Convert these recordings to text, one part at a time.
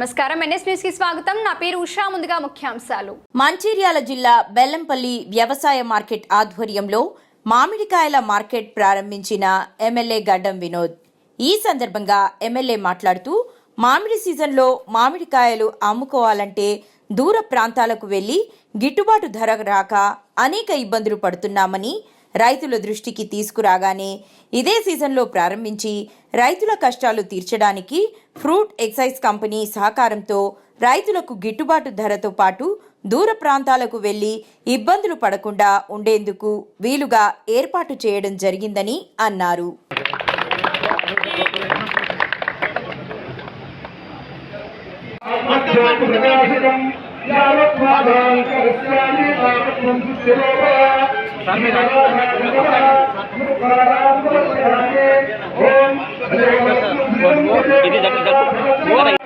నమస్కారం. ఎన్ఎస్ న్యూస్కి స్వాగతం. నా పేరు ఉషా. ముందుగా ముఖ్యాంశాలు. మంచిర్యాల జిల్లా బెల్లంపల్లి వ్యవసాయ మార్కెట్ ఆధ్వర్యంలో మామిడికాయల మార్కెట్ ప్రారంభించిన ఎమ్మెల్యే గడ్డం వినోద్. ఈ సందర్భంగా ఎమ్మెల్యే మాట్లాడుతూ మామిడి సీజన్లో మామిడికాయలు అమ్ముకోవాలంటే దూర ప్రాంతాలకు వెళ్ళి గిట్టుబాటు ధర రాక అనేక ఇబ్బందులు పడుతున్నామని రైతుల దృష్టికి తీసుకురాగానే ఇదే సీజన్లో ప్రారంభించి రైతుల కష్టాలు తీర్చడానికి ఫ్రూట్ ఎక్సైజ్ కంపెనీ సహకారంతో రైతులకు గిట్టుబాటు ధరతో పాటు దూర ప్రాంతాలకు వెళ్ళి ఇబ్బందులు పడకుండా ఉండేందుకు వీలుగా ఏర్పాటు చేయడం జరిగిందని అన్నారు. ప్రకాశకం ini jangan jangan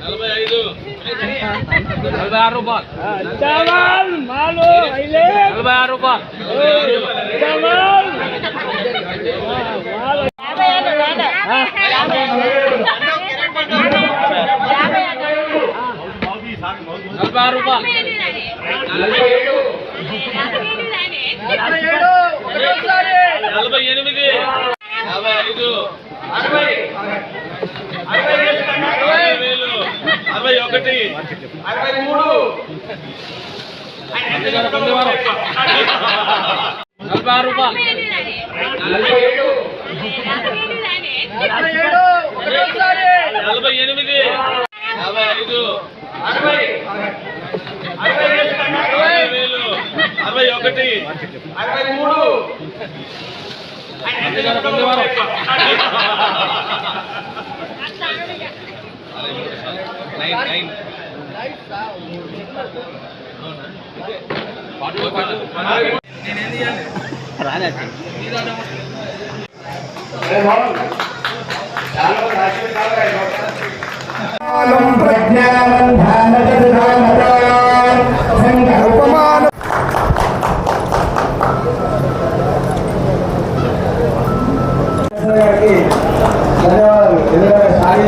నలభై ఐదు నలభై ఆరు రూపాయలు చావల్ మాలు ఐలే నలభై ఆరు రూపాయలు నలభై ఆరు రూపాయలు. నలభై ఎనిమిది. ఐదు. అరవై ఒకటి. అరవై మూడు. నలభై ఆరు. రూపాయలు నలభై ఎనిమిది. యాభై ఐదు. అరవై. అరవై ఒకటి. అరవై మూడు నైన్ నైన్ ప్రజ్ఞానం గారికి ధన్యవాదాలు. ఎందుకంటే సాయి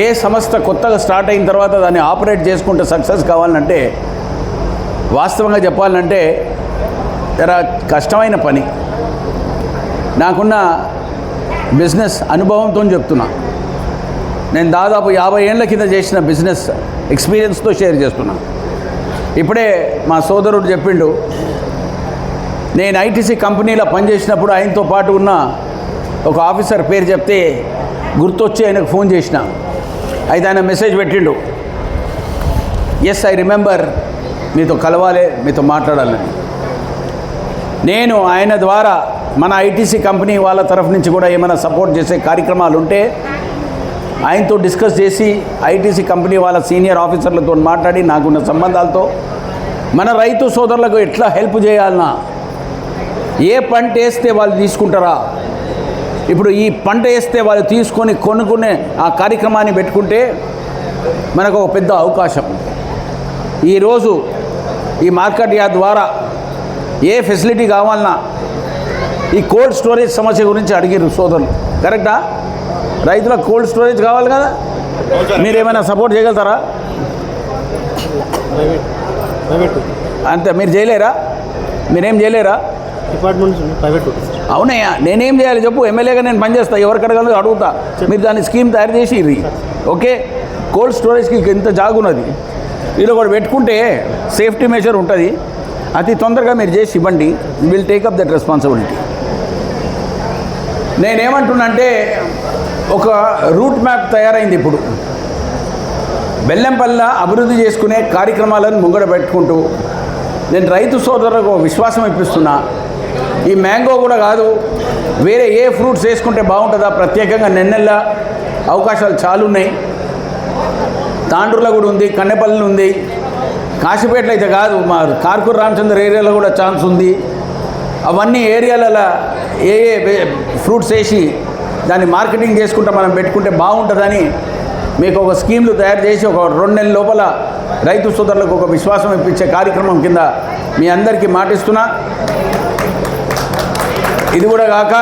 ఏ సంస్థ కొత్తగా స్టార్ట్ అయిన తర్వాత దాన్ని ఆపరేట్ చేసుకుంటే సక్సెస్ కావాలంటే వాస్తవంగా చెప్పాలంటే జర కష్టమైన పని. నాకున్న బిజినెస్ అనుభవంతో చెప్తున్నా. నేను దాదాపు యాభై ఏళ్ళ కింద చేసిన బిజినెస్ ఎక్స్పీరియన్స్తో షేర్ చేస్తున్నాను ఇప్పుడే మా సోదరుడు చెప్పిండు నేను ఐటీసీ కంపెనీలో పనిచేసినప్పుడు ఆయనతో పాటు ఉన్న ఒక ఆఫీసర్ పేరు చెప్తే గుర్తొచ్చి ఆయనకు ఫోన్ చేసిన. అయితే ఆయన మెసేజ్ పెట్టిండు ఎస్ ఐ రిమెంబర్ మీతో కలవాలి మీతో మాట్లాడాలని. నేను ఆయన ద్వారా మన ఐటీసీ కంపెనీ వాళ్ళ తరఫు నుంచి కూడా ఏమైనా సపోర్ట్ చేసే కార్యక్రమాలు ఉంటే ఆయనతో డిస్కస్ చేసి ఐటీసీ కంపెనీ వాళ్ళ సీనియర్ ఆఫీసర్లతో మాట్లాడి నాకున్న సంబంధాలతో మన రైతు సోదరులకు ఎట్లా హెల్ప్ చేయాలన్నా ఏ పంట వేస్తే వాళ్ళు తీసుకుంటారా? ఇప్పుడు ఈ పంట వేస్తే వాళ్ళు తీసుకొని కొనుక్కునే ఆ కార్యక్రమాన్ని పెట్టుకుంటే మనకు ఒక పెద్ద అవకాశం. ఈరోజు ఈ మార్కెట్ యార్డ్ ద్వారా ఏ ఫెసిలిటీ కావాలన్నా ఈ కోల్డ్ స్టోరేజ్ సమస్య గురించి అడిగారు సోదరులు. కరెక్టా? రైతులకు కోల్డ్ స్టోరేజ్ కావాలి కదా? మీరు ఏమైనా సపోర్ట్ చేయగలుగుతారా? అంతే మీరు చేయలేరా? మీరేం చేయలేరా? డిపార్ట్మెంట్ ప్రైవేట్ అవునయ్యా నేనేం చేయాలి చెప్పు? ఎమ్మెల్యేగా నేను పనిచేస్తా ఎవరికి అడగలేదు అడుగుతా? మీరు దాని స్కీమ్ తయారు చేసి ఇర్రి ఓకే? కోల్డ్ స్టోరేజ్కి ఇంత జాగున్నది వీళ్ళు కూడా పెట్టుకుంటే సేఫ్టీ మెజర్ ఉంటుంది. అతి తొందరగా మీరు చేసి ఇవ్వండి. Will take up that responsibility నేనేమంటున్నంటే ఒక రూట్ మ్యాప్ తయారైంది ఇప్పుడు. బెల్లంపల్ల అభివృద్ధి చేసుకునే కార్యక్రమాలను ముంగడ పెట్టుకుంటూ నేను రైతు సోదరులకు విశ్వాసం ఇప్పిస్తున్నా. ఈ మ్యాంగో కూడా కాదు వేరే ఏ ఫ్రూట్స్ వేసుకుంటే బాగుంటుందా? ప్రత్యేకంగా నెన్నెల్ల అవకాశాలు చాలా ఉన్నాయి. తాండ్రుల కూడా ఉంది కన్నెపల్లి ఉంది. కాశీపేటలో అయితే కాదు మా కార్కూర్ రామచంద్ర ఏరియాలో కూడా ఛాన్స్ ఉంది. అవన్నీ ఏరియాలలో ఏ ఏ ఫ్రూట్స్ వేసి దాన్ని మార్కెటింగ్ చేసుకుంటా మనం పెట్టుకుంటే బాగుంటుందని మీకు ఒక స్కీమ్లు తయారు చేసి ఒక రెండు నెలల లోపల రైతు సోదరులకు ఒక విశ్వాసం ఇప్పించే కార్యక్రమం కింద మీ అందరికీ మాటిస్తున్నా ఇది కూడా కాక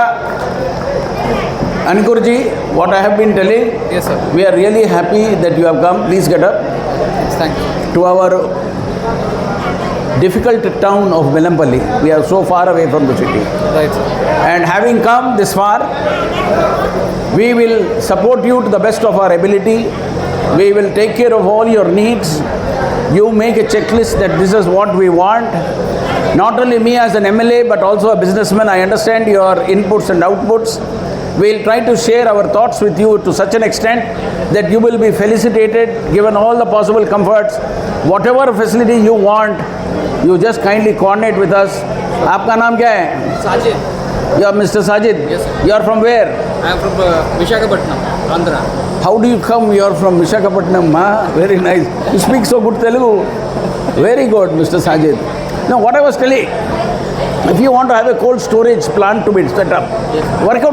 Ankurji what I have been telling Yes, sir. We are really happy that you have come please get up Thank you. to our difficult town of Belampalli. We are so far away from the city. Right. And having come this far, we will support you to the best of our ability. We will take care of all your needs. You make a checklist that this is what we want. Not only me as an MLA, but also a businessman, I understand your inputs and outputs. We'll try to share our thoughts with you to such an extent that you will be felicitated, given all the possible comforts. Whatever facility you want, you just kindly coordinate with us. आपका नाम क्या है Sajid, You are Mr. Sajid. Yes, sir. You are from where? I am from uh, Visakhapatnam, Andhra. How do you come? You are from Visakhapatnam. Huh? Very nice. You speak so good Telugu. Very good, Mr. Sajid. Now, what I was telling, if you want to have a cold storage plant to be set up, work out